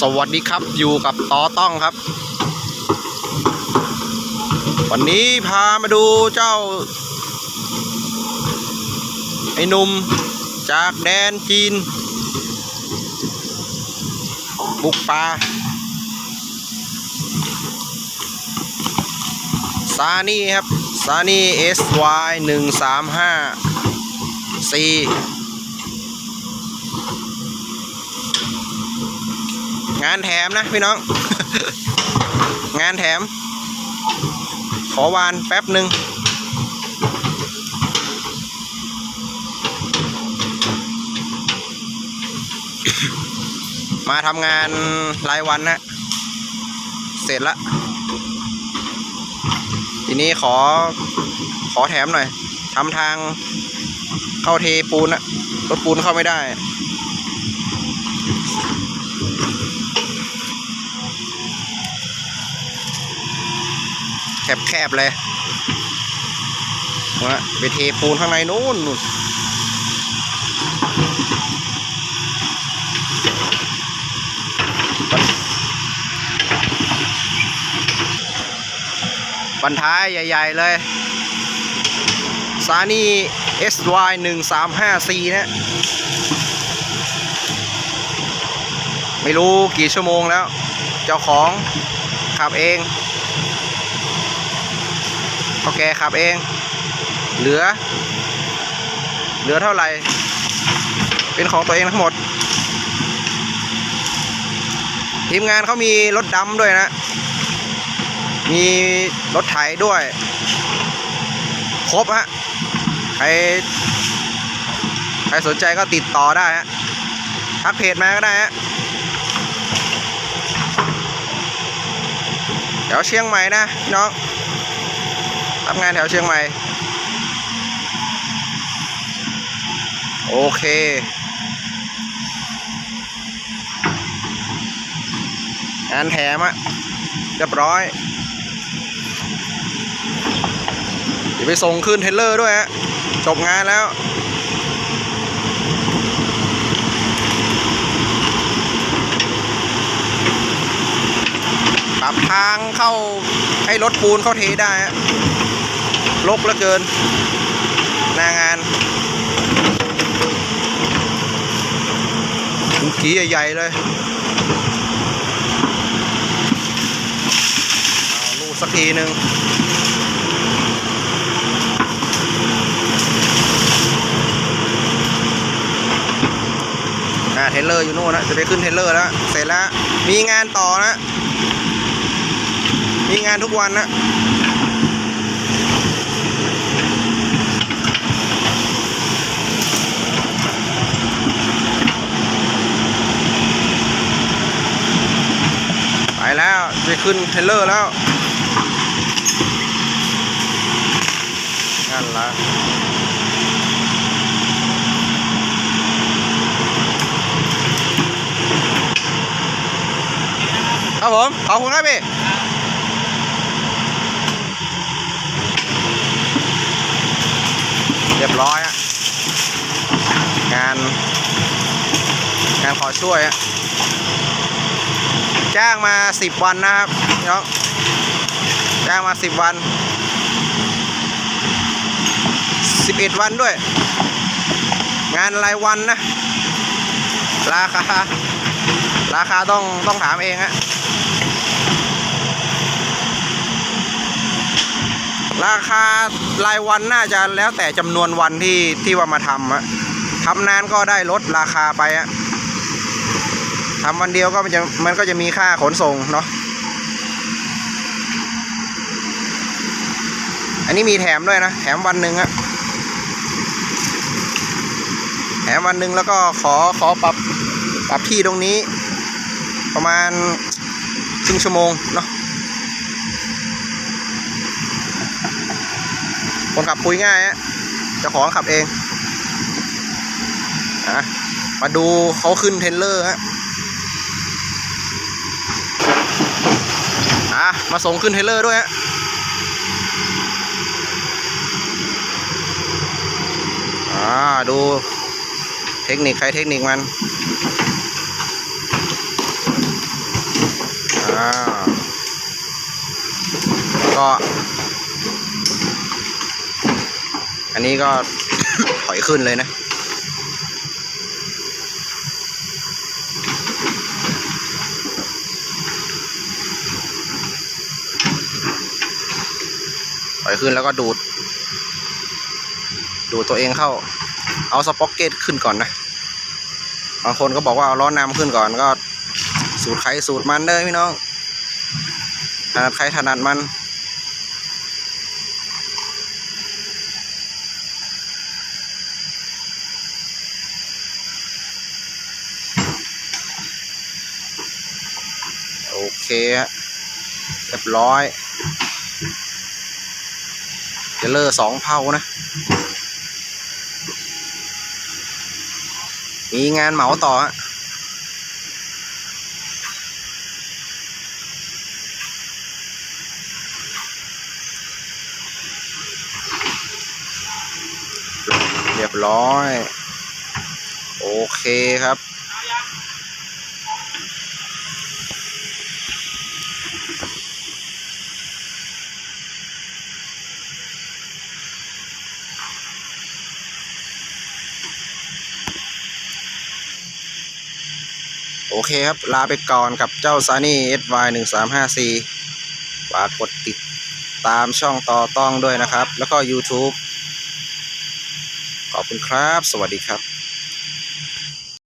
สวัสดีครับอยู่กับตอต้องครับ วันนี้พามาดูเจ้า ไอ้นุ่มจากแดนจีน บุกป่าซานี่ครับซานี่ SY 1 3 5 4 งานแถมนะพี่น้อง งานแถม ขอวานแป๊บหนึ่งมาทำงานรายวันนะ เสร็จละ ทีนี้ขอขอแถมหน่อยทำทางเข้าเทปูนอะรถปูนเข้าไม่ได้ แคบๆเลยมาไปเทปูนข้างในนู้นนู่นบันท้ายใหญ่ ๆ เลยซานี่ SY 1 3 5 C นะ ไม่รู้กี่ชั่วโมงแล้ว เจ้าของขับเอง เขาแกขับเอง เหลือ เหลือเท่าไหร่ เป็นของตัวเองทั้งหมด ทีมงานเขามีรถดำด้วยนะ มีรถไถด้วย ครบฮะ ใคร ใครสนใจก็ติดต่อได้ฮะ ทักเพจมาก็ได้ฮะแถวเชียงใหม่นะน้อง ทำงานแถวเชียงใหม่ โอเค งานแถมอะเรียบร้อยเดี๋ยวไปส่งขึ้นเทเลอร์ด้วยฮะ จบงานแล้วปรับทางเข้าให้รถปูนเข้าเทได้ฮะ ลกเหลือเกินหน้างานถุงขี้ใหญ่ๆเลยลูดสักทีหนึ่งอ่าเทเลอร์อยู่โน่นนะจะไปขึ้นเทเลอร์แล้ว เสร็จแล้ว มีงานต่อนะ มีงานทุกวันนะ ไปแล้วจะ ขึ้นเทรลเลอร์แล้วนั่นละครับผม ขอบคุณครับพี่เรียบร้อยอะงาน งานขอช่วยอะ จ้างมาสิบวันนะครับน้องจ้างมาสิบวันสิบเอ็ดวันด้วย งานรายวันนะ ราคา ราคาต้องต้องถามเองฮะราคารายวันน่าจะแล้วแต่จำนวนวันที่ที่ว่ามาทำอะทำนานก็ได้ลดราคาไปอะ ทำวันเดียวก็มันจะมันก็จะมีค่าขนส่งเนาะอันนี้มีแถมด้วยนะ แถมวันหนึ่งอะแถมวันหนึ่งแล้วก็ขอขอปรับปรับที่ตรงนี้ ประมาณครึ่งชั่วโมงเนาะคนขับคุยง่ายฮะจ้าของขับเองอะมาดูเขาขึ้นเทรลเลอร์ฮะ อะ มาส่งขึ้นเทเลอร์ด้วยฮะอ่า ดูเทคนิคใครเทคนิคมัน อ่า ก็ อันนี้ก็ถอยขึ้นเลยนะ อยขึ้นแล้วก็ดูด ดูดตัวเองเข้า เอาสป็อกเก็ตขึ้นก่อนนะบางคนก็บอกว่าเอาล้อนำขึ้นก่อนก็ สูตรใครสูตรมันเลยพี่น้องถนัดใครถนัดมันโอเคฮะเรียบร้อย เจเลอร์สองเผานะ มีงานเหมาต่อฮะเรียบร้อย โอเคครับ เคครับ ลาไปก่อนกับเจ้าซานี่ SY 1 3 5 4ฝากกดติดตามช่องต่อต้องด้วยนะครับ แล้วก็ YouTube ขอบคุณครับ สวัสดีครับ